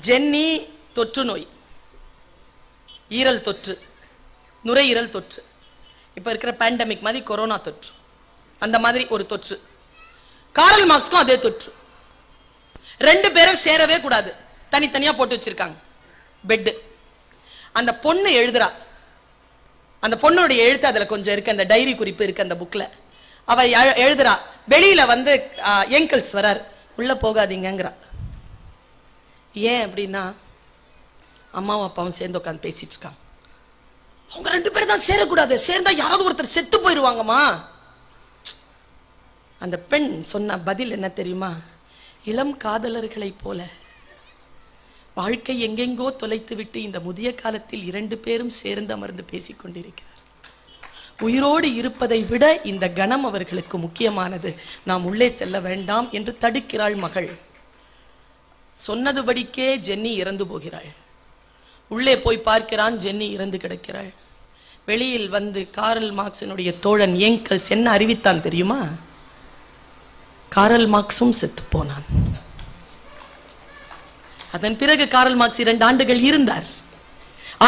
Jenny தொற்று நோய். ஈரல் தொற்று நுரையீரல் தொற்று. இப்போ இருக்கிற பேண்டமிக் மாதிரி கொரோனா தொற்று. அந்த மாதிரி ஒரு தொற்று. காரல் மார்க்ஸ்க்கும் அதே தொற்று. ரெண்டு பேரும் சேரவே கூடாது. தனித்தனியாக போட்டு வச்சிருக்காங்க. பெட்டு அந்த பொண்ணு எழுதுறா. அந்த பொண்ணுடைய எழுத்து அதில் கொஞ்சம் இருக்கு. அந்த டைரி குறிப்பு இருக்கு அந்த புக்கில் அவ எழுதுறா. வெளியில வந்து எங்கிள்ஸ் வரார். உள்ள போகாதீங்கங்கிறா. ஏன் அப்படின்னா அம்மாவும் அப்பாவும் சேர்ந்து உட்காந்து பேசிட்டு இருக்காங்க. அவங்க ரெண்டு பேரும் தான் சேரக்கூடாது. சேர்ந்தா யாராவது ஒருத்தர் செத்து போயிடுவாங்கம்மா அந்த பெண் சொன்ன பதில் என்ன தெரியுமா? இளம் காதலர்களைப் போல. வாழ்க்கை எங்கெங்கோ தொலைத்து விட்டு இந்த முதிய காலத்தில் இரண்டு பேரும் சேர்ந்து அமர்ந்து பேசிக் கொண்டிருக்கிறார். உயிரோடு இருப்பதை விட இந்த கணம் அவர்களுக்கு முக்கியமானது. நாம் உள்ளே செல்ல வேண்டாம் என்று தடுக்கிறாள் மகள். சொன்னதுபடிக்கே ஜென்னி இறந்து போகிறாள். உள்ளே போய் பார்க்கிறான் ஜென்னி இறந்து கிடக்கிறாள். வெளியில் வந்து காரல் மார்க்ஸினுடைய தோழன் ஏங்கல்ஸ் என்ன அறிவித்தான் தெரியுமா? காரல் மார்க்ஸும் செத்து போனான். அதன் பிறகு காரல் மார்க்ஸ் இரண்டு ஆண்டுகள் இருந்தார்.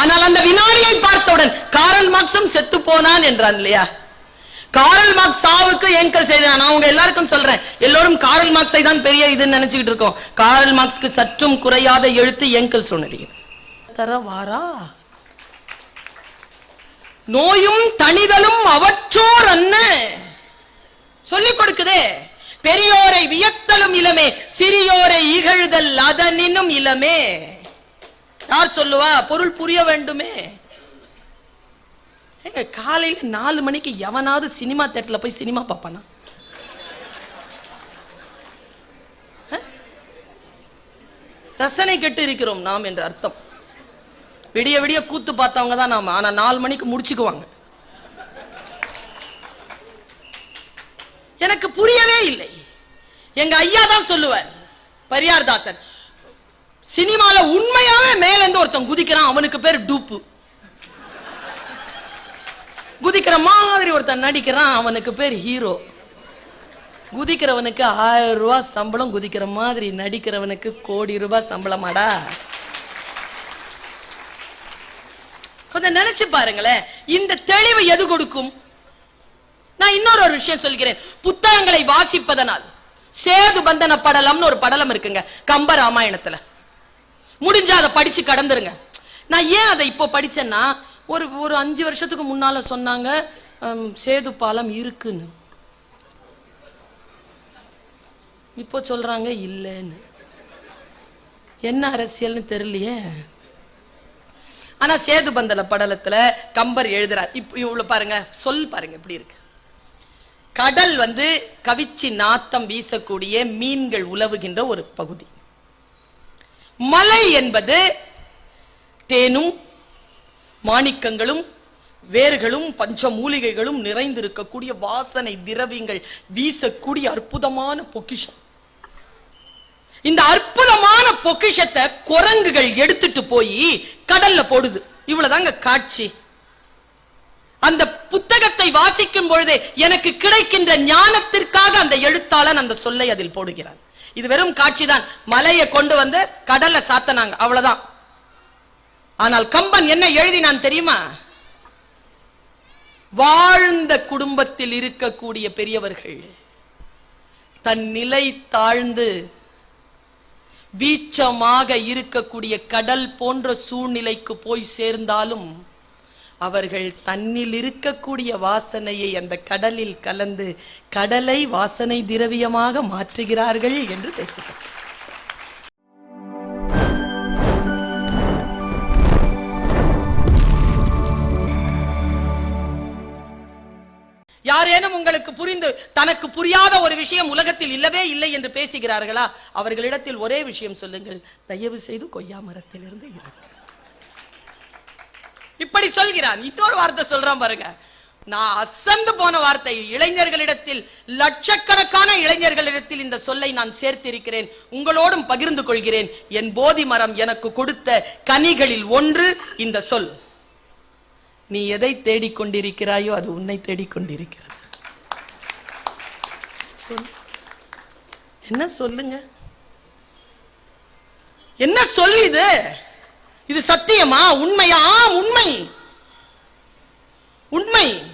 ஆனால் அந்த வினாடியை பார்த்தவுடன் காரல் மார்க்ஸும் செத்து போனான் என்றான் இல்லையா? காரல் மார்க்ஸ் சாவுக்கு ஏங்கல் செய்தான் நான் உங்க எல்லாருக்கும் சொல்றேன். எல்லோரும் காரல் மார்க்ஸை தான் பெரிய இதுன்னு நினைச்சுக்கிட்டு இருக்கோம். காரல் மார்க்ஸ்க்கு சற்றும் குறையாத எழுத்து ஏங்கல் சொன்னடிங்க தர வாரா? நோயும் தணிதலும் அவற்றோர் அன்ன. சொல்லிக் கொடுக்குதே. பெரியோரை வியத்தலும் இளமே சிறியோரை இகழ்தல் அதனினும் இளமே. யார் சொல்லுவா? பொருள் புரிய வேண்டுமே. ஏங்க காலையில் நாலு மணிக்கு எவனாவது சினிமா தேட்டரில் போய் சினிமா பார்ப்பானா? ரசனை கெட்டு இருக்கிறோம் நாம் என்ற அர்த்தம். விடிய விடிய கூத்து பார்த்தவங்க தான் நாம. ஆனா நாலு மணிக்கு முடிச்சுக்குவாங்க. எனக்கு புரியவே இல்லை. எங்க ஐயா தான் சொல்லுவார். பரியார்தாசன் சினிமால உண்மையாவே மேல ஒருத்தன் குதிக்கிறான் அவனுக்கு பேர் டூப்பு. குதிக்கிற மாதிரி ஒருத்தன் நடிக்கிறான் அவனுக்கு பேர் ஹீரோ குதிக்கிறவனுக்கு ஆயிரம் ரூபாய் சம்பளம் குதிக்கிற மாதிரி நடிக்கிறவனுக்கு கோடி ரூபாய் சம்பளமாடா. கொஞ்சம் நினைச்சு பாருங்களேன் இந்த தெளிவு எது கொடுக்கும்? நான் இன்னொரு ஒரு விஷயம் சொல்கிறேன். புத்தகங்களை வாசிப்பதனால். சேது பந்தன படலம்னு ஒரு படலம் இருக்குங்க கம்ப ராமாயணத்துல. முடிஞ்சா அதை படிச்சு கடந்துருங்க. நான் ஏன் அதை இப்போ படிச்சேன்னா ஒரு ஒரு அஞ்சு வருஷத்துக்கு முன்னால சொன்னாங்க சேது பாலம் இருக்குன்னு. இப்போ சொல்றாங்க இல்லைன்னு. என்ன அரசியல்னு தெரியலையே. ஆனா சேது பந்தல படலத்துல கம்பர் எழுதுறார். இப்ப இவ்வளவு பாருங்க சொல் பாருங்க எப்படி இருக்கு. கடல் வந்து கவிச்சி நாத்தம் வீசக்கூடிய மீன்கள் உலவுகின்ற ஒரு பகுதி. மலை என்பது தேனும் மாணிக்கங்களும் வேர்களும் பஞ்ச மூலிகைகளும் நிறைந்திருக்கக்கூடிய வாசனை திரவியங்கள் வீசக்கூடிய அற்புதமான பொக்கிஷம். இந்த அற்புதமான பொக்கிஷத்தை குரங்குகள் எடுத்துட்டு போய் கடல்ல போடுது. இவ்வளவுதாங்க காட்சி. அந்த புத்தகத்தை வாசிக்கும் பொழுதே எனக்கு கிடைக்கின்ற ஞானத்திற்காக அந்த எழுத்தாளன் அந்த சொல்லை அதில் போடுகிறான். இது வெறும் காட்சிதான். மலையை கொண்டு வந்து கடல்ல சாத்தனாங்க. அவ்வளவுதான். ஆனால் கம்பன் என்ன எழுதினான் தெரியுமா? வாழ்ந்த குடும்பத்தில் இருக்கக்கூடிய பெரியவர்கள் தன் நிலை தாழ்ந்து வீச்சமாக இருக்கக்கூடிய கடல் போன்ற சூழ்நிலைக்கு போய் சேர்ந்தாலும் அவர்கள் தன்னில் இருக்கக்கூடிய வாசனையை அந்த கடலில் கலந்து கடலை வாசனை திரவியமாக மாற்றுகிறார்கள் என்று பேசுகிறார். யாரேனும் உங்களுக்கு புரிந்து தனக்கு புரியாத ஒரு விஷயம் உலகத்தில் இல்லவே இல்லை என்று பேசுகிறார்களா? அவர்களிடத்தில் ஒரே விஷயம் சொல்லுங்கள். தயவு செய்து கொய்யா மரத்திலிருந்து இறங்கு இப்படி சொல்கிறான். இன்னொரு வார்த்தை சொல்றான் பாருங்க. நான் அசந்து போன வார்த்தை. இளைஞர்களிடத்தில் லட்சக்கணக்கான இளைஞர்களிடத்தில் இந்த சொல்லை நான் சேர்த்திருக்கிறேன். உங்களோடும் பகிர்ந்து கொள்கிறேன். என் போதி மரம் எனக்கு கொடுத்த கனிகளில் ஒன்று இந்த சொல். நீ எதை தேடிக்கொண்டிருக்கிறாயோ அது உன்னை தேடிக்கொண்டிருக்கிறது. சொல். என்ன சொல்லுங்க? என்ன சொல்லி இது? இது சத்தியமா? உண்மையா? உண்மை. உண்மை.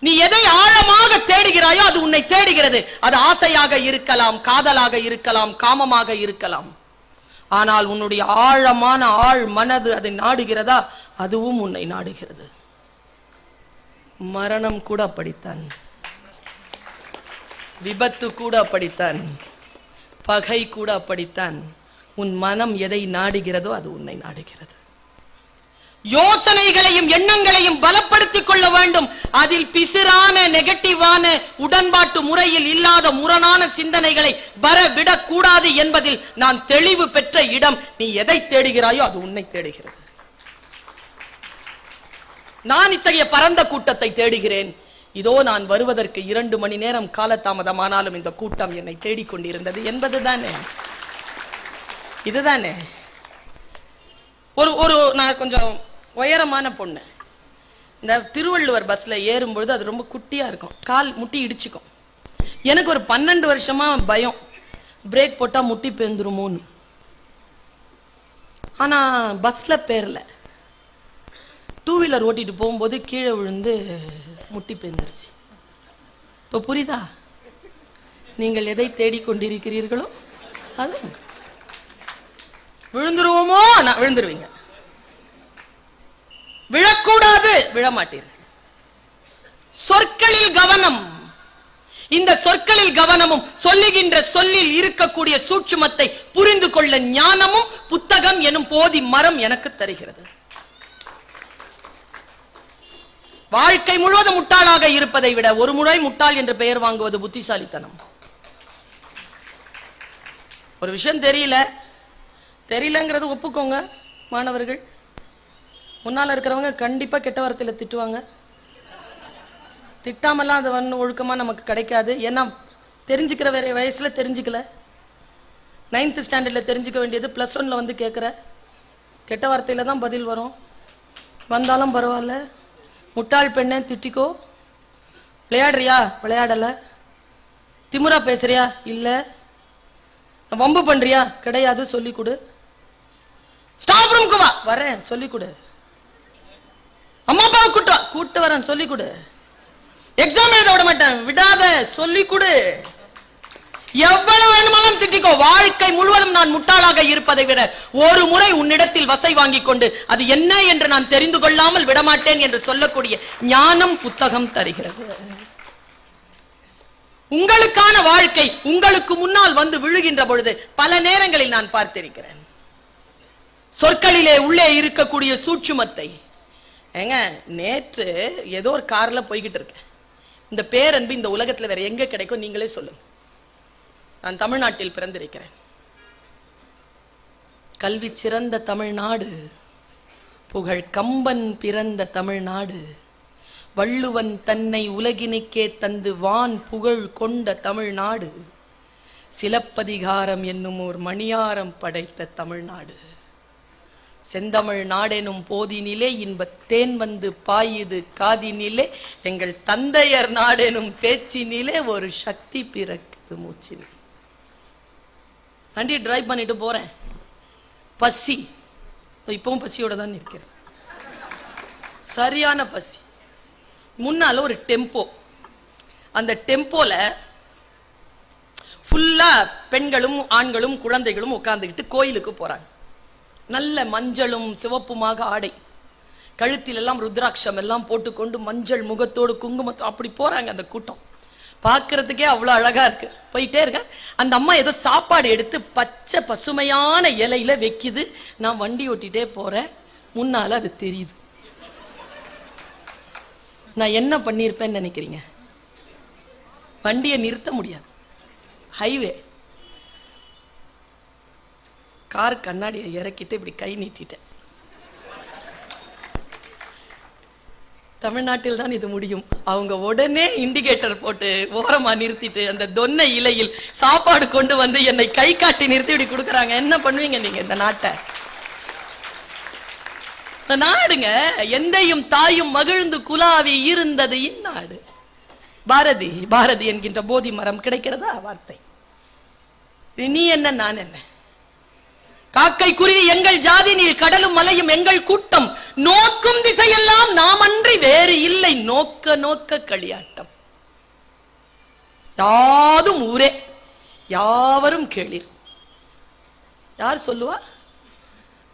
நீ எதை ஆழமாக தேடுகிறாயோ அது உன்னை தேடுகிறது. அது ஆசையாக இருக்கலாம் காதலாக இருக்கலாம் காமமாக இருக்கலாம். ஆனால் உன்னுடைய ஆழமான ஆழ் மனது அதை நாடுகிறதா? அதுவும் உன்னை நாடுகிறது. மரணம் கூட அப்படித்தான். விபத்து கூட அப்படித்தான். பகை கூட அப்படித்தான். உன் மனம் எதை நாடுகிறதோ அது உன்னை நாடுகிறது. யோசனைகளையும் எண்ணங்களையும் பலப்படுத்திக் கொள்ள வேண்டும். அதில் பிசிறான நெகட்டிவான உடன்பாட்டு முறையில் இல்லாத முரணான சிந்தனைகளை வரவிடக் கூடாது என்பதில் நான் தெளிவு பெற்ற இடம். நீ எதை தேடுகிறாயோ அது உன்னை தேடுகிறது. நான் இத்தகைய பரந்த கூட்டத்தை தேடுகிறேன். இதோ நான் வருவதற்கு இரண்டு மணி நேரம் காலதாமதமானாலும் இந்த கூட்டம் என்னை தேடிக்கொண்டிருந்தது. என்பதுதானே? இதுதானே? ஒரு ஒரு நான் கொஞ்சம் உயரமான பொண்ணு. இந்த திருவள்ளுவர் பஸ்ல ஏறும்பொழுது அது ரொம்ப குட்டியா இருக்கும். கால் முட்டி இடிச்சுக்கும். எனக்கு ஒரு பன்னெண்டு வருஷமா பயம். பிரேக் போட்டா முட்டி பேந்துருமோன்னு. ஆனா பஸ்ல பேர்ல டூ வீலர் ஓட்டிட்டு போகும்போது கீழே விழுந்து முட்டி பேர்ந்துருச்சு இப்போ புரியுதா? நீங்கள் எதை தேடிக்கொண்டிருக்கிறீர்களோ அது விழுந்துருவோமோ? நான் விழுந்துருவீங்க. விழக்கூடாது விழமாட்டீர்கள். சொற்களில் கவனம். இந்த சொற்களில் கவனமும் சொல்லுகின்ற சொல்லில் இருக்கக்கூடிய சூட்சுமத்தை புரிந்து கொள்ள ஞானமும் புத்தகம் எனும் போதி மரம் எனக்கு தருகிறது. வாழ்க்கை முழுவதும் முட்டாளாக இருப்பதை விட ஒரு முறை முட்டாள் என்று பெயர் வாங்குவது புத்திசாலித்தனம். ஒரு விஷயம் தெரியல. தெரியலங்கிறது ஒப்புக்கோங்க மாணவர்கள். முன்னால் இருக்கிறவங்க கண்டிப்பா கெட்ட வார்த்தையில் திட்டுவாங்க. திட்டாமலாம் அது வந்து ஒழுக்கமா நமக்கு கிடைக்காது. ஏன்னா தெரிஞ்சுக்கிற வேற வயசுல தெரிஞ்சுக்கல. நைன்த் ஸ்டாண்டர்ட்ல தெரிஞ்சுக்க வேண்டியது பிளஸ் ஒன்ல வந்து கேட்குற கெட்ட வார்த்தையில தான் பதில் வரும். வந்தாலும் பரவாயில்ல. முட்டாள் பெண்ணை திட்டிக்கோ? விளையாடுறியா? விளையாடல. திமுறா பேசுறியா? இல்ல. வம்பு பண்றியா? கிடையாது சொல்லி கொடு ஸ்டாப் ரூம்க்கு வா. வரேன் சொல்லி கொடு அம்மா அப்பாவை கூட்டுவா கூட்டு வரேன் சொல்லி கொடு எக்ஸாம் எழுத விட மாட்டேன். விடாத சொல்லி கொடு எவ்வளவு வேணுமானாலும் திட்டிக்கோ. வாழ்க்கை முழுவதும் நான் முட்டாளாக இருப்பதை விட ஒரு முறை உன்னிடத்தில் வசை வாங்கிக் கொண்டு அது என்ன என்று நான் தெரிந்து கொள்ளாமல் விடமாட்டேன் என்று சொல்லக்கூடிய ஞானம் புத்தகம் தருகிறது. உங்களுக்கான வாழ்க்கை உங்களுக்கு முன்னால் வந்து விழுகின்ற பொழுது பல நேரங்களில் நான் பார்த்திருக்கிறேன். சொற்களிலே உள்ளே இருக்கக்கூடிய சூட்சுமத்தை. ஏங்க நேற்று ஏதோ ஒரு கார்ல போய்கிட்டு இருக்கேன். இந்த பேரன்பு இந்த உலகத்துல வேற எங்க கிடைக்கும் நீங்களே சொல்லுங்க. நான் தமிழ்நாட்டில் பிறந்திருக்கிறேன். கல்வி சிறந்த தமிழ்நாடு புகழ் கம்பன் பிறந்த தமிழ்நாடு வள்ளுவன் தன்னை உலகினுக்கே தந்து வான் புகழ் கொண்ட தமிழ்நாடு சிலப்பதிகாரம் என்னும் ஓர் மணியாரம் படைத்த தமிழ்நாடு. செந்தமிழ் நாடெனும் போதினிலே இன்பத்தேன் வந்து பாயுது காதினிலே எங்கள் தந்தையர் நாடெனும் பேச்சினிலே ஒரு சக்தி பிறக்குது மூச்சினிலே வண்டி டிரைவ் பண்ணிட்டு போறேன். பசி. இப்பவும் பசியோட தான் நிற்கிறேன். சரியான பசி. முன்னால ஒரு டெம்போ அந்த டெம்போல ஃபுல்லா பெண்களும் ஆண்களும் குழந்தைகளும் உட்கார்ந்துக்கிட்டு கோயிலுக்கு போறாங்க. நல்ல மஞ்சளும் சிவப்புமாக ஆடை. கழுத்தில் எல்லாம் ருத்ராட்சம் எல்லாம் போட்டுக்கொண்டு மஞ்சள் முகத்தோடு குங்குமத்தோ அப்படி போறாங்க அந்த கூட்டம். பார்க்கறதுக்கே அவ்வளோ அழகா இருக்கு. போயிட்டே இருக்க. அந்த அம்மா ஏதோ சாப்பாடு எடுத்து பச்சை பசுமையான இலையில வைக்குது. நான் வண்டி ஓட்டிகிட்டே போறேன். முன்னால அது தெரியுது. நான் என்ன பண்ணியிருப்பேன்னு நினைக்கிறீங்க? வண்டியை நிறுத்த முடியாது. ஹைவே கார் கண்ணாடியை இறக்கிட்டு இப்படி கை நீட்டிட்டேன். தமிழ்நாட்டில் தான் இது முடியும். அவங்க உடனே இண்டிகேட்டர் போட்டு ஓரமா நிறுத்திட்டு அந்த தொன்னை இலையில் சாப்பாடு கொண்டு வந்து என்னை கை காட்டி நிறுத்தி இப்படி கொடுக்குறாங்க. என்ன பண்ணுவீங்க நீங்க இந்த நாட்டை? நாடுங்க எந்தையும் தாயும் மகிழ்ந்து குலாவி இருந்தது இந்நாடு. பாரதி பாரதி என்கின்ற போதி மரம் கிடைக்கிறதா? வார்த்தை. நீ என்ன நான் என்ன? காக்கை குருவி எங்கள் ஜாதி நீர் கடலும் மலையும் எங்கள் கூட்டம். நோக்கும் திசையெல்லாம் நாம் அன்றி வேறு இல்லை. நோக்க நோக்க களியாட்டம். யாதும் ஊரே யாவரும் கேளீர். யார் சொல்லுவா?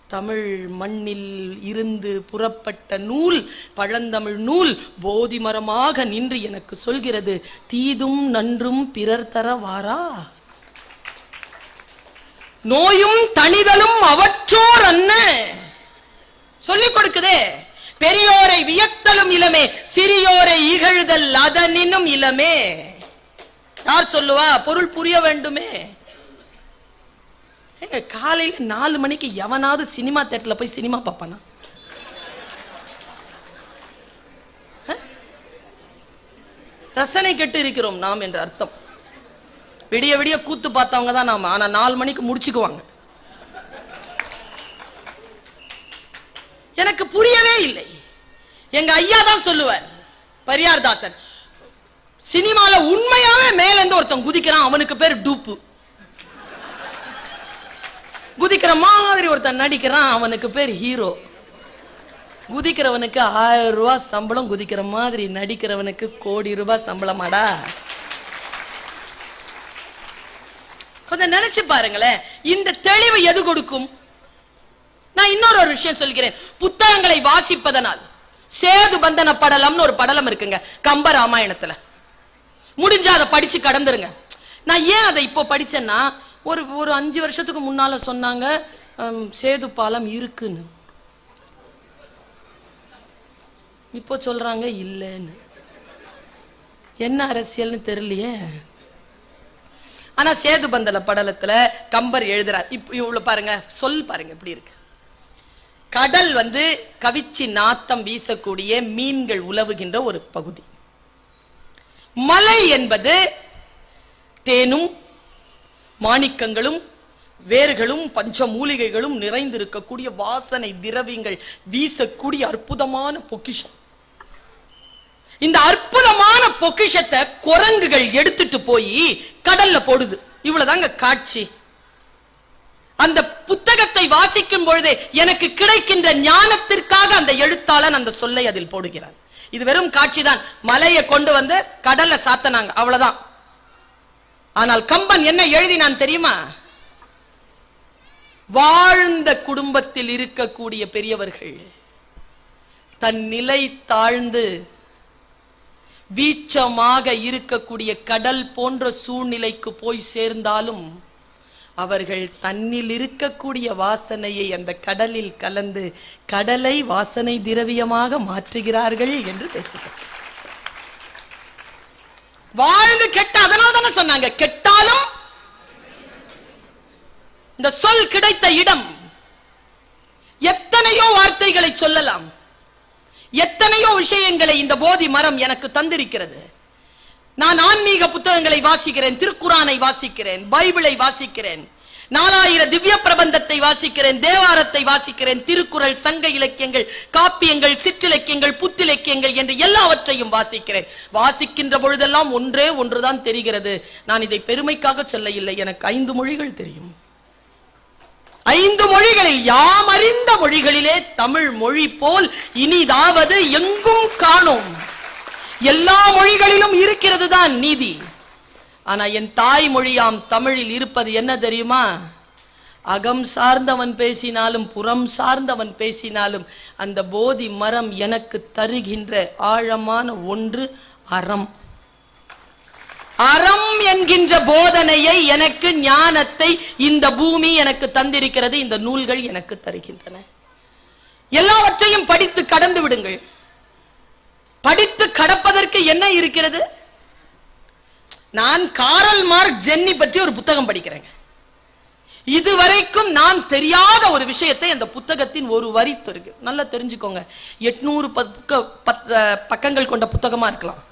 தமிழ் மண்ணில் இருந்து புறப்பட்ட நூல் பழந்தமிழ் நூல் போதி மரமாக நின்று எனக்கு சொல்கிறது தீதும் நன்றும் பிறர் தர வாரா? நோயும் தணிதலும் அவற்றோர் அன்ன. சொல்லிக் கொடுக்குதே. பெரியோரை வியத்தலும் இளமே சிறியோரை இகழ்தல் அதனினும் இளமே. யார் சொல்லுவா? பொருள் புரிய வேண்டுமே. ஏங்க காலையில நாலு மணிக்கு எவனாவது சினிமா தேட்டர்ல போய் சினிமா பார்ப்பானா? ரசனை கெட்டு இருக்கிறோம் நாம் என்ற அர்த்தம். விடிய விடிய கூத்து பார்த்தவங்க தான் நாம. ஆனா நாலு மணிக்கு முடிச்சுக்குவாங்க எனக்கு புரியவே இல்லை எங்க ஐயா தான் சொல்லுவார். பரியார் தாசன். சினிமால உண்மையாவே மேல இருந்து ஒருத்தன் குதிக்கிறான் அவனுக்கு பேர் டூப்பு. குதிக்கிற மாதிரி ஒருத்தன் நடிக்கிறான் அவனுக்கு பேர் ஹீரோ. குதிக்கிறவனுக்கு ஆயிரம் ரூபாய் சம்பளம் குதிக்கிற மாதிரி நடிக்கிறவனுக்கு கோடி ரூபாய் சம்பளமாடா. கொஞ்சம் நினைச்சு பாருங்களேன் இந்த தெளிவு எது கொடுக்கும்? நான் இன்னொரு ஒரு விஷயம் சொல்கிறேன். புத்தகங்களை வாசிப்பதனால். சேது பந்தன படலம்னு ஒரு படலம் இருக்குங்க கம்ப ராமாயணத்துல. முடிஞ்சா அதை படிச்சு கடந்துருங்க. நான் ஏன் அதை இப்போ படிச்சேன்னா ஒரு ஒரு அஞ்சு வருஷத்துக்கு முன்னால சொன்னாங்க சேது பாலம் இருக்குன்னு. இப்போ சொல்றாங்க இல்லைன்னு. என்ன அரசியல்னு தெரியலையே. ஆனா சேது பந்தல படலத்துல கம்பர் எழுதுறார். இப்ப இவ்வளவு பாருங்க சொல் பாருங்க இப்படி இருக்கு. கடல் வந்து கவிச்சி நாத்தம் வீசக்கூடிய மீன்கள் உலவுகின்ற ஒரு பகுதி. மலை என்பது தேனும் மாணிக்கங்களும் வேர்களும் பஞ்ச மூலிகைகளும் நிறைந்திருக்கக்கூடிய வாசனை திரவியங்கள் வீசக்கூடிய அற்புதமான பொக்கிஷம். இந்த அற்புதமான பொக்கிஷத்தை குரங்குகள் எடுத்துட்டு போய் கடல்ல போடுது. இவ்வளவுதாங்க காட்சி. அந்த புத் வாசிக்கும் பொழுது எனக்கு கிடைக்கின்ற ஞானத்திற்காக அந்த எழுத்தாளன் அந்த சொல்லை அதில் போடுகிறான். இது வெறும் காட்சிதான். மலையை கொண்டு வந்து கடல்ல சாத்தனாங்க. அவ்வளவுதான். ஆனால் கம்பன் என்ன எழுதினான் தெரியுமா? வாழ்ந்த குடும்பத்தில் இருக்கக்கூடிய பெரியவர்கள் தன் நிலை தாழ்ந்து வீச்சமாக இருக்கக்கூடிய கடல் போன்ற சூழ்நிலைக்கு போய் சேர்ந்தாலும் அவர்கள் தன்னில் இருக்கக்கூடிய வாசனையை அந்த கடலில் கலந்து கடலை வாசனை திரவியமாக மாற்றுகிறார்கள் என்று பேசுகிறார். வாழ்ந்து கெட்ட அதனால தானே சொன்னாங்க கெட்டாலும் இந்த சொல் கிடைத்த இடம் எத்தனையோ வார்த்தைகளை சொல்லலாம். எத்தனையோ விஷயங்களை இந்த போதி மரம் எனக்கு தந்திருக்கிறது. நான் ஆன்மீக புத்தகங்களை வாசிக்கிறேன் திருக்குறானை வாசிக்கிறேன் பைபிளை வாசிக்கிறேன் நாலாயிர திவ்ய பிரபந்தத்தை வாசிக்கிறேன் தேவாரத்தை வாசிக்கிறேன் திருக்குறள் சங்க இலக்கியங்கள் காப்பியங்கள் சிற்றிலக்கியங்கள் புத்திலக்கியங்கள் என்று எல்லாவற்றையும் வாசிக்கிறேன். வாசிக்கின்ற பொழுதெல்லாம் ஒன்றே ஒன்றுதான் தெரிகிறது. நான் இதை பெருமைக்காக சொல்ல இல்லை எனக்கு ஐந்து மொழிகள் தெரியும். ஐந்து மொழிகளில் யாம் அறிந்த மொழிகளிலே தமிழ் மொழி போல் இனிதாவது எங்கும் காணோம். எல்லா மொழிகளிலும் இருக்கிறது தான் நீதி. ஆனா என் தாய் மொழியாம் தமிழில் இருப்பது என்ன தெரியுமா? அகம் சார்ந்தவன் பேசினாலும் புறம் சார்ந்தவன் பேசினாலும் அந்த போதி மரம் எனக்கு தருகின்ற ஆழமான ஒன்று அறம். அறம் என்கின்ற போதனையை எனக்கு ஞானத்தை இந்த பூமி எனக்கு தந்திருக்கிறது இந்த நூல்கள் எனக்கு தருகின்றன. எல்லாவற்றையும் படித்து கடந்து விடுங்கள். படித்து கடப்பதற்கு என்ன இருக்கிறது? நான் காரல் மார்க் ஜென்னி பற்றி ஒரு புத்தகம் படிக்கிறேங்க. இதுவரைக்கும் நான் தெரியாத ஒரு விஷயத்தை அந்த புத்தகத்தின் ஒரு வரி இருக்கு நல்லா தெரிஞ்சுக்கோங்க. எட்நூறு பக்க பத்- பக்கங்கள் கொண்ட புத்தகமா இருக்கலாம்.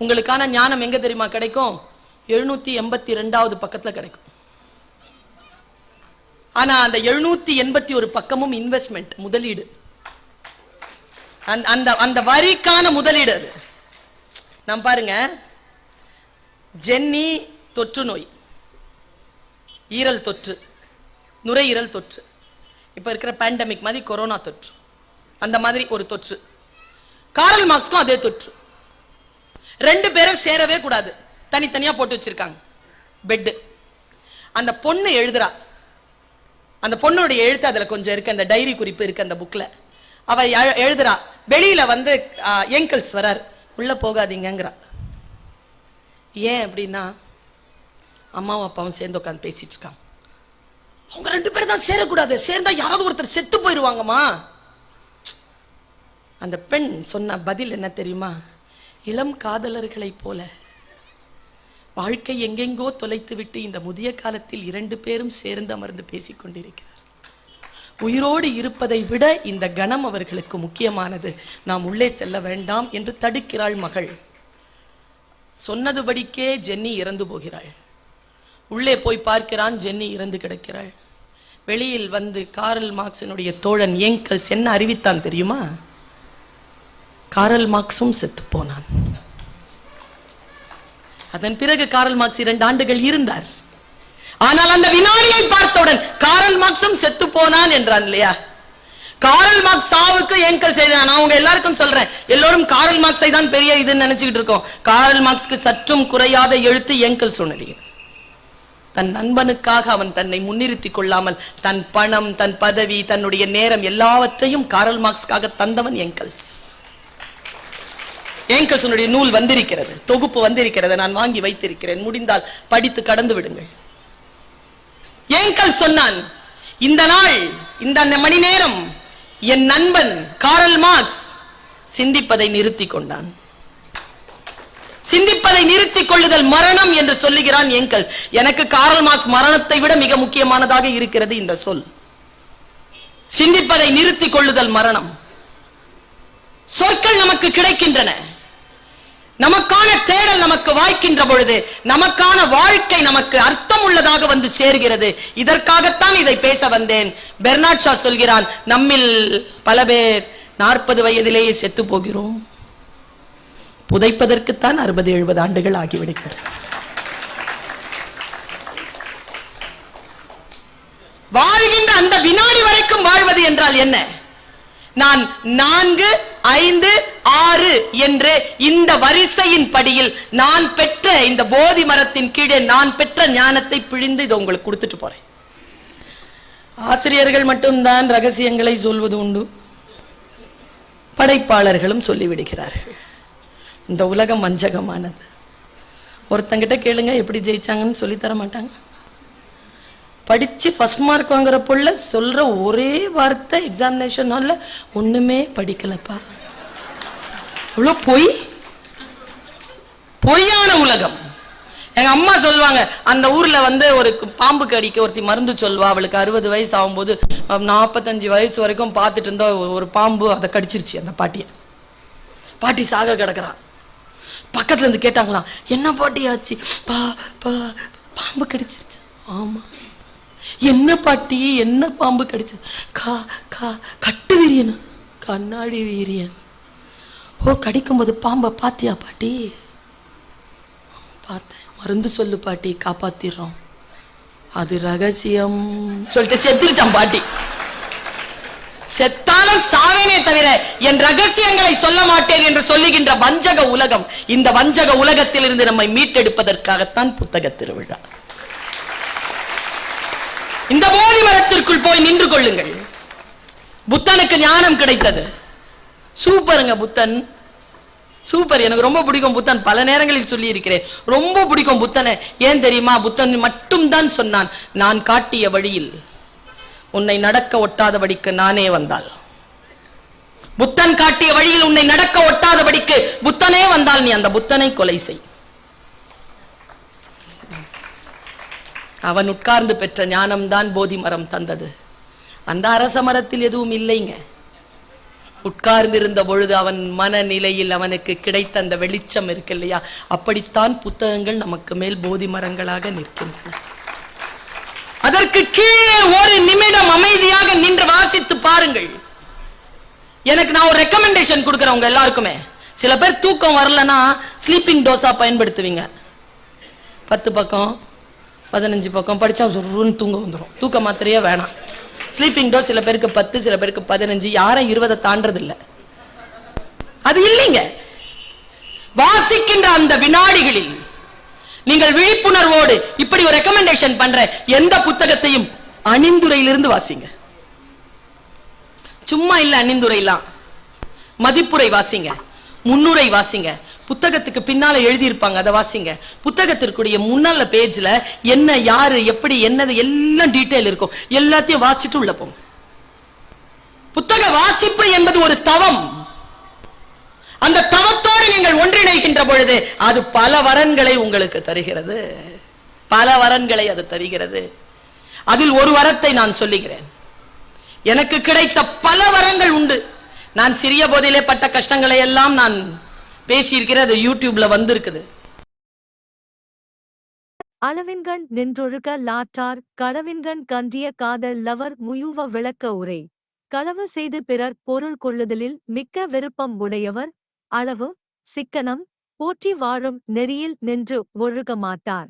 உங்களுக்கான ஞானம் எங்க தெரியுமா கிடைக்கும்? எழுநூத்தி எண்பத்தி ரெண்டாவது பக்கத்துல கிடைக்கும். ஆனா அந்த எழுநூத்தி எண்பத்தி ஒரு பக்கமும் இன்வெஸ்ட்மெண்ட் முதலீடு. அந்த அந்த அந்த வரிக்கான முதலீடு அது. நான் பாருங்க. ஜென்னி தொற்று நோய். ஈரல் தொற்று. நுரையீரல் தொற்று. இப்போ இருக்கிற பேண்டமிக் மாதிரி கொரோனா தொற்று. அந்த மாதிரி ஒரு தொற்று. காரல் மார்க்ஸ்க்கும் அதே தொற்று. ரெண்டு பேரும் சேரவே கூடாது. தனித்தனியாக போட்டு வச்சிருக்காங்க. பெட்டு அந்த பொண்ணு எழுதுறா. அந்த பொண்ணுடைய எழுத்து அதில் கொஞ்சம் இருக்கு. அந்த டைரி குறிப்பு இருக்கு அந்த புக்கில் அவ எழுதுறா. வெளியில வந்து எங்கிள்ஸ் வரார். உள்ள போகாதீங்கிறா ஏன் அப்படின்னா அம்மாவும் அப்பாவும் சேர்ந்து உட்காந்து பேசிட்டு இருக்காங்க. அவங்க ரெண்டு பேரும் தான் சேரக்கூடாது. சேர்ந்தா யாராவது ஒருத்தர் செத்து போயிருவாங்கம்மா. அந்த பெண் சொன்ன பதில் என்ன தெரியுமா? இளம் காதலர்களைப் போல. வாழ்க்கை எங்கெங்கோ தொலைத்து விட்டு இந்த முதிய காலத்தில் இரண்டு பேரும் சேர்ந்து அமர்ந்து பேசிக் கொண்டிருக்கிறார் உயிரோடு இருப்பதை விட இந்த கணம் அவர்களுக்கு முக்கியமானது. நாம் உள்ளே செல்ல வேண்டாம் என்று தடுக்கிறாள் மகள். சொன்னதுபடிக்கே ஜென்னி இறந்து போகிறாள். உள்ளே போய் பார்க்கிறான் ஜென்னி இறந்து கிடக்கிறாள். வெளியில் வந்து காரல் மார்க்ஸினுடைய தோழன் ஏங்கல்ஸ் என்ன அறிவித்தான் தெரியுமா? காரல் மார்க்ஸும் செத்து போனான். அதன் பிறகு காரல் மார்க்ஸ் இரண்டு ஆண்டுகள் இருந்தார். ஆனால் அந்த வினாடியை பார்த்தவுடன் காரல் மார்க்ஸும் செத்து போனான் என்றான் இல்லையா? காரல் மார்க்ஸ் சாவுக்கு ஏங்கல் செய்தான்? நான் உங்க எல்லாருக்கும் சொல்றேன். எல்லோரும் காரல் மார்க்ஸை தான் பெரிய இதுன்னு நினைச்சுக்கிட்டு இருக்கோம். காரல் மார்க்ஸ்க்கு சற்றும் குறையாத எழுத்து ஏங்கல் சொன்னடியும் தன் நண்பனுக்காக அவன் தன்னை முன்னிறுத்திக் கொள்ளாமல் தன் பணம் தன் பதவி தன்னுடைய நேரம் எல்லாவற்றையும் காரல் மார்க்ஸ்க்காக தந்தவன் எங்கல்ஸ் ஏங்கல்ஸனுடைய நூல் வந்திருக்கிறது தொகுப்பு வந்திருக்கிறது. நான் வாங்கி வைத்திருக்கிறேன். முடிந்தால் படித்து கடந்து விடுங்கள். ஏங்கல் சொன்னான். இந்த நாள் இந்த மணி நேரம் என் நண்பன் காரல் மார்க்ஸ் சிந்திப்பதை நிறுத்தி கொண்டான். சிந்திப்பதை நிறுத்திக் கொள்ளுதல் மரணம் என்று சொல்லுகிறான் எங்கள். எனக்கு காரல் மார்க்ஸ் மரணத்தை விட மிக முக்கியமானதாக இருக்கிறது இந்த சொல். சிந்திப்பதை நிறுத்திக் கொள்ளுதல் மரணம். சொற்கள் நமக்கு கிடைக்கின்றன. நமக்கான தேடல் நமக்கு வாய்க்கின்ற பொழுது நமக்கான வாழ்க்கை நமக்கு அர்த்தம் உள்ளதாக வந்து சேர்கிறது. இதற்காகத்தான் இதை பேச வந்தேன். பெர்னாட் ஷா சொல்கிறான் நம்மில் பல பேர் நாற்பது வயதிலேயே செத்து போகிறோம். புதைப்பதற்குத்தான் அறுபது எழுபது ஆண்டுகள் ஆகிவிடுகிறது. வாழ்கின்ற அந்த வினாடி வரைக்கும் வாழ்வது என்றால் என்ன? நான் நான்கு ஐந்து ஆறு என்று இந்த வரிசையின் படியில் நான் பெற்ற இந்த போதி மரத்தின் கீழே நான் பெற்ற ஞானத்தை பிழிந்து இதை உங்களுக்கு கொடுத்துட்டு போறேன். ஆசிரியர்கள் மட்டும்தான் ரகசியங்களை சொல்வது உண்டு. படைப்பாளர்களும் சொல்லிவிடுகிறார்கள். இந்த உலகம் வஞ்சகமானது. ஒருத்தங்கிட்ட கேளுங்க எப்படி ஜெயிச்சாங்கன்னு சொல்லி தர மாட்டாங்க. படிச்சு ஃபர்ஸ்ட் மார்க் வாங்குற பொருள் சொல்ற ஒரே வார்த்தை எக்ஸாமினேஷன் ஒண்ணுமே படிக்கலப்பா. அவ்வளோ பொய்? பொய்யான உலகம். எங்க அம்மா சொல்லுவாங்க அந்த ஊர்ல வந்து ஒரு பாம்பு கடிக்க ஒருத்தி மருந்து சொல்வா அவளுக்கு அறுபது வயசு ஆகும்போது நாற்பத்தஞ்சு வயசு வரைக்கும் பார்த்துட்டு இருந்தா ஒரு- பாம்பு அதை கடிச்சிருச்சு அந்த பாட்டியை. பாட்டி சாக கிடக்குறா. பக்கத்துல இருந்து கேட்டாங்களாம் என்ன பாட்டி ஆச்சு? பா பா பாம்பு கடிச்சிருச்சு. ஆமா. என்ன பாட்டி? என்ன பாம்பு கடிச்சு? கா கா கட்டு வீரியன்? கண்ணாடி வீரியன். ஓ கடிக்கும்போது பாம்பை பாத்தியா பாட்டி? பார்த்தேன். மருந்து சொல்லு பாட்டி காப்பாத்திடுறோம். அது ரகசியம். சொல்லிட்டு செத்துருச்சான் பாட்டி. செத்தாலும் சாவேனே தவிர என் ரகசியங்களை சொல்ல மாட்டேன் என்று சொல்லுகின்ற வஞ்சக உலகம் இந்த வஞ்சக உலகத்தில் இருந்து நம்மை மீட்டெடுப்பதற்காகத்தான் புத்தக திருவிழா. இந்த போதி மரத்திற்குள் போய் நின்று கொள்ளுங்கள். புத்தனுக்கு ஞானம் கிடைத்தது. சூப்பருங்க புத்தன். சூப்பர். எனக்கு ரொம்ப பிடிக்கும் புத்தன். பல நேரங்களில் சொல்லி இருக்கிறேன் ரொம்ப பிடிக்கும் புத்தனை. ஏன் தெரியுமா? புத்தன் மட்டும்தான் சொன்னான் நான் காட்டிய வழியில் உன்னை நடக்க ஒட்டாதபடிக்கு நானே வந்தாள். புத்தன் காட்டிய வழியில் உன்னை நடக்க ஒட்டாதபடிக்கு புத்தனே வந்தால் நீ அந்த புத்தனை கொலை செய். அவன் உட்கார்ந்து பெற்ற ஞானம்தான் போதி மரம் தந்தது. அந்த அரச மரத்தில் எதுவும் இல்லைங்க. உட்கார்ந்திருந்த பொழுது அவன் மனநிலையில் அவனுக்கு கிடைத்த அந்த வெளிச்சம் இருக்கு இல்லையா? அப்படித்தான் புத்தகங்கள் நமக்கு மேல் போதி மரங்களாக நிற்கின்றன. அதற்கு கீழே ஒரு நிமிடம் அமைதியாக நின்று வாசித்து பாருங்கள். எனக்கு நான் ஒரு ரெக்கமெண்டேஷன் கொடுக்குறேன் உங்க எல்லாருக்குமே. சில பேர் தூக்கம் வரலன்னா ஸ்லீப்பிங் டோஸா பயன்படுத்துவீங்க. பத்து பக்கம் பதினஞ்சு பக்கம் படிச்சா சுருன்னு தூங்க வந்துடும் தூக்க மாத்திரையே வேணாம். ஸ்லீப்பிங் டோஸ் சில பேருக்கு பத்து சில பேருக்கு பதினஞ்சு யாரும் இருபதை தாண்டது இல்ல அது இல்லைங்க. வாசிக்கின்ற அந்த வினாடிகளில் நீங்கள் விழிப்புணர்வோடு இப்படி ஒரு ரெக்கமெண்டேஷன் பண்ற எந்த புத்தகத்தையும் அணிந்துரையிலிருந்து வாசிங்க. சும்மா இல்ல அணிந்துரைலாம் மதிப்புரை வாசிங்க. முன்னுரை வாசிங்க. புத்தகத்துக்கு பின்னால எழுதியிருப்பாங்க அதை வாசிங்க. புத்தகத்திற்குடைய முன்னால பேஜ்ல என்ன யாரு எப்படி என்னது எல்லாம் டீட்டெயில் இருக்கும். எல்லாத்தையும் வாசிட்டு உள்ள போங்க. புத்தக வாசிப்பு என்பது ஒரு தவம். அந்த தவத்தோடு நீங்கள் ஒன்றிணைகின்ற பொழுது அது பல வரன்களை உங்களுக்கு தருகிறது. பல வரன்களை அது தருகிறது. அதில் ஒரு வரத்தை நான் சொல்லுகிறேன். எனக்கு கிடைத்த பல வரங்கள் உண்டு. நான் சிறிய போதிலே பட்ட கஷ்டங்களை எல்லாம் நான் பேசியிருக்கிற அது யூடியூப்ல வந்திருக்குது. அளவின்கண் நின்றொழுக லாற்றார் களவின்கண் கன்றிய காதல் லவர் முயுவ விளக்க உரை. களவு செய்து பிறர் பொருள் கொள்ளுதலில் மிக்க விருப்பம் உடையவர் அளவு சிக்கனம் போற்றி வாழும் நெறியில் நின்று ஒழுக மாட்டார்.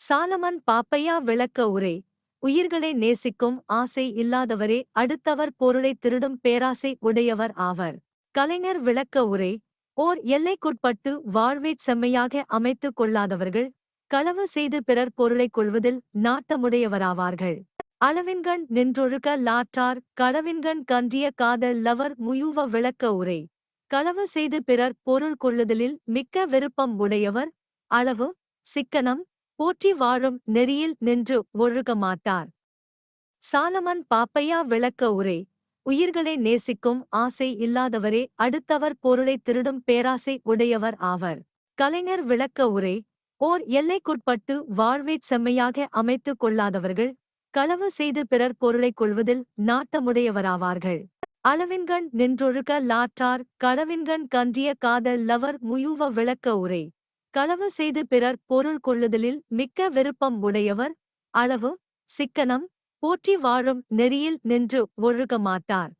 சாலமன் பாப்பையா விளக்க உரை. உயிர்களை நேசிக்கும் ஆசை இல்லாதவரே அடுத்தவர் பொருளை திருடும் பேராசை உடையவர் ஆவர். கலைஞர் விளக்க உரை. ஓர் எல்லைக்குட்பட்டு வாழ்வைச் செம்மையாக அமைத்துக் கொள்ளாதவர்கள் களவு செய்து பிறர் பொருளைக் கொள்வதில் நாட்டமுடையவராவார்கள். அளவின்கண் நின்றொழுக லாற்றார் களவின்கண் கன்றிய காதல் லவர் முயுவ விளக்க உரை. களவு செய்து பிறர் பொருள் கொள்ளுதலில் மிக்க விருப்பம் உடையவர் அளவு சிக்கனம் போற்றி வாழும் நெறியில் நின்று ஒழுக மாட்டார். சாலமன் பாப்பையா விளக்க உரை. உயிர்களை நேசிக்கும் ஆசை இல்லாதவரே அடுத்தவர் பொருளை திருடும் பேராசை உடையவர் ஆவர். கலைஞர் விளக்க உரை ஓர் எல்லைக்குட்பட்டு வாழ்வை செம்மையாக அமைத்துக் கொள்ளாதவர்கள் களவு செய்து பிறர் பொருளைக் கொள்வதில் நாட்டமுடையவராவார்கள். அளவின்கண் நின்றொழுக லாற்றார் களவின்கண் கன்றிய காதல் லவர் முயுவ விளக்க உரை. களவு செய்து பிறர் பொருள் கொள்ளுதலில் மிக்க விருப்பம் உடையவர் அளவு சிக்கனம் போற்றி வாழும் நெறியில் நின்று ஒழுக மாட்டார்.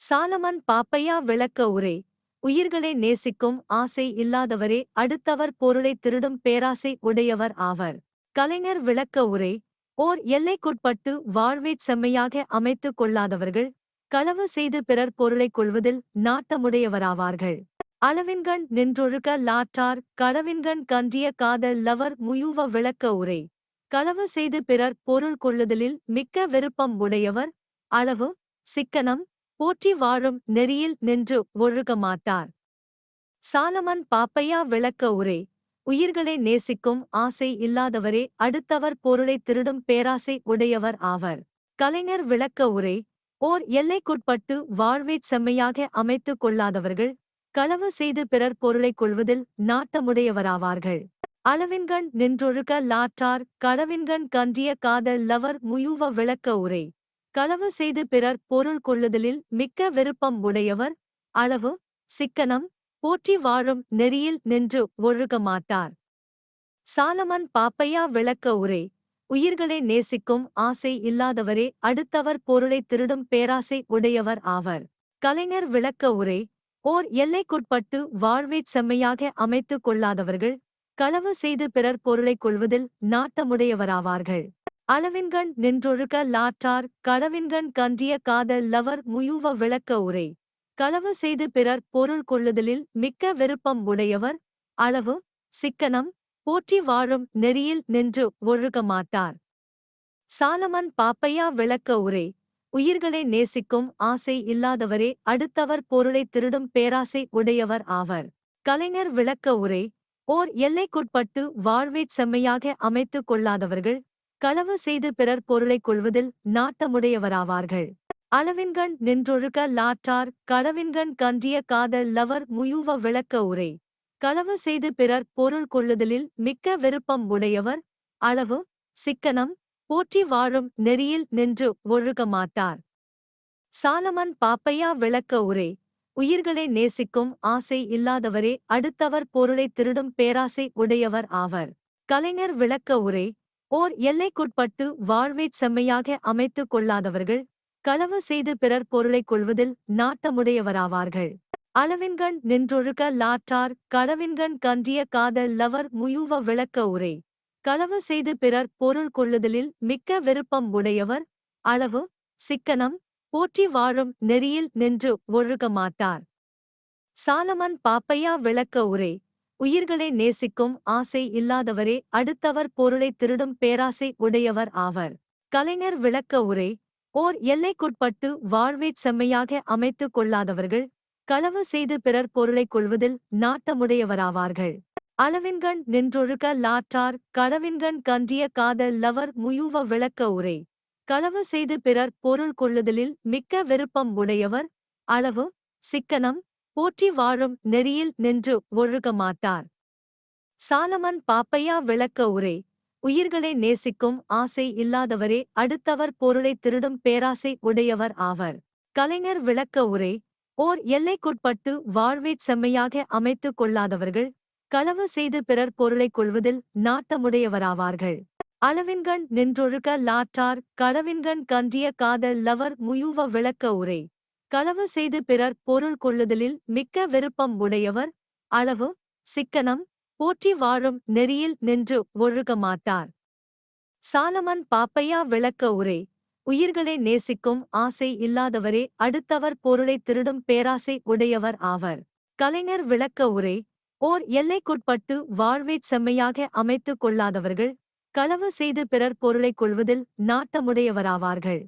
சாலமன் பாப்பையா விளக்க உரை உயிர்களை நேசிக்கும் ஆசை இல்லாதவரே அடுத்தவர் பொருளை திருடும் பேராசை உடையவர் ஆவர். கலைஞர் விளக்க உரை ஓர் எல்லைக்குட்பட்டு வாழ்வைச் செம்மையாக அமைத்துக் கொள்ளாதவர்கள் களவு செய்து பிறர் பொருளைக் கொள்வதில் நாட்டமுடையவராவார்கள். அளவின்கண் நின்றொழுக லாற்றார் களவின்கண் கன்றிய காதல் லவர் முயுவ விளக்க உரை களவு செய்து பிறர் பொருள் கொள்ளுதலில் மிக்க விருப்பம் உடையவர் அளவு சிக்கனம் போற்றி வாழும் நெறியில் நின்று ஒழுக மாட்டார். சாலமன் பாப்பையா விளக்க உரை உயிர்களை நேசிக்கும் ஆசை இல்லாதவரே அடுத்தவர் பொருளை திருடும் பேராசை உடையவர் ஆவர். கலைஞர் விளக்க உரை ஓர் எல்லைக்குட்பட்டு வாழ்வை செம்மையாக அமைத்துக் கொள்ளாதவர்கள் களவு செய்து பிறர் பொருளைக் கொள்வதில் நாட்டமுடையவராவார்கள். அளவின்கண் நின்றொழுக லாற்றார் களவின்கண் கன்றிய காதல் லவர் முயுவ விளக்க உரை. களவு செய்து பிறர் பொருள் கொள்ளுதலில் மிக்க விருப்பம் உடையவர் அளவு சிக்கனம் போற்றி வாழும் நெறியில் நின்று ஒழுக மாட்டார். சாலமன் பாப்பையா விளக்க உரை. உயிர்களை நேசிக்கும் ஆசை இல்லாதவரே அடுத்தவர் பொருளை திருடும் பேராசை உடையவர் ஆவர். கலைஞர் விளக்க உரை. ஓர் எல்லைக்குட்பட்டு வாழ்வைச் செம்மையாக அமைத்துக் கொள்ளாதவர்கள் களவு செய்து பிறர் பொருளைக் கொள்வதில் நாட்டமுடையவராவார்கள். அளவின்கண் நின்றொழுக லாற்றார் களவின்கண் கன்றிய காதல் லவர் முயுவ விளக்க உரை. களவு செய்து பிறர் பொருள் கொள்ளுதலில் மிக்க விருப்பம் உடையவர் அளவு சிக்கனம் போற்றி வாழும் நெறியில் நின்று ஒழுக மாட்டார். சாலமன் பாப்பையா விளக்க உரை. உயிர்களை நேசிக்கும் ஆசை இல்லாதவரே அடுத்தவர் பொருளை திருடும் பேராசை உடையவர் ஆவர். கலைஞர் விளக்க உரை. ஓர் எல்லைக்குட்பட்டு வாழ்வைச் செம்மையாக அமைத்துக் கொள்ளாதவர்கள் களவு செய்து பிறர் பொருளைக் கொள்வதில் நாட்டமுடையவராவார்கள். அளவின்கண் நின்றொழுக லாற்றார் களவின்கண் கன்றிய காதல் லவர் முயுவ விளக்க உரை. களவு செய்து பிறர் பொருள் கொள்ளுதலில் மிக்க விருப்பம் உடையவர் அளவு சிக்கனம் போற்றி வாழும் நெறியில் நின்று ஒழுக மாட்டார். சாலமன் பாப்பையா விளக்க உரை. உயிர்களை நேசிக்கும் ஆசை இல்லாதவரே அடுத்தவர் பொருளை திருடும் பேராசை உடையவர் ஆவர். கலைஞர் விளக்க உரை ஓர் எல்லைக்குட்பட்டு வாழ்வை செம்மையாக அமைத்துக் கொள்ளாதவர்கள் களவு செய்து பிறர் பொருளைக் கொள்வதில் நாட்டமுடையவராவார்கள். அளவின்கண் நின்றொழுக லாற்றார் களவின்கண் கன்றிய காதல் லவர் முயுவ விளக்க உரை. களவு செய்து பிறர் பொருள் கொள்ளுதலில் மிக்க விருப்பம் உடையவர் அளவு சிக்கனம் போற்றி வாழும் நெறியில் நின்று ஒழுக மாட்டார். சாலமன் பாப்பையா விளக்க உரை உயிர்களை நேசிக்கும் ஆசை இல்லாதவரே அடுத்தவர் பொருளை திருடும் பேராசை உடையவர் ஆவர். கலைஞர் விளக்க உரை ஓர் எல்லைக்குட்பட்டு வாழ்வைச் செம்மையாக அமைத்துக் கொள்ளாதவர்கள் களவு செய்து பிறர் பொருளைக் கொள்வதில் நாட்டமுடையவராவார்கள். அளவின்கண் நின்றொழுக லாற்றார் களவின்கண் கன்றிய காதல் லவர் முயுவ விளக்க உரை களவு செய்து பிறர் பொருள் கொள்ளுதலில் மிக்க விருப்பம் உடையவர். அளவு சிக்கனம் போற்றி வாழும் நெறியில் நின்று ஒழுக மாட்டார். சாலமன் பாப்பையா விளக்க உரை உயிர்களை நேசிக்கும் ஆசை இல்லாதவரே அடுத்தவர் பொருளை திருடும் பேராசை உடையவர் ஆவர். கலைஞர் விளக்க உரை ஓர் எல்லைக்குட்பட்டு வாழ்வை செம்மையாக அமைத்துக் கொள்ளாதவர்கள் களவு செய்து பிறர் பொருளைக் கொள்வதில் நாட்டமுடையவராவார்கள். அளவின்கண் நின்றொழுக லாற்றார் களவின்கண் கன்றிய காதல் லவர் முயுவ விளக்க உரை. களவு செய்து பிறர் பொருள் கொள்ளுதலில் மிக்க விருப்பம் உடையவர் அளவு சிக்கனம் போற்றி வாழும் நெறியில் நின்று ஒழுக மாட்டார். சாலமன் பாப்பையா விளக்க உரை. உயிர்களை நேசிக்கும் ஆசை இல்லாதவரே அடுத்தவர் பொருளை திருடும் பேராசை உடையவர் ஆவர். கலைஞர் விளக்க உரை. ஓர் எல்லைக்குட்பட்டு வாழ்வை செம்மையாக அமைத்துக் கொள்ளாதவர்கள் களவு செய்து பிறர் பொருளைக் கொள்வதில் நாட்டமுடையவராவார்கள்.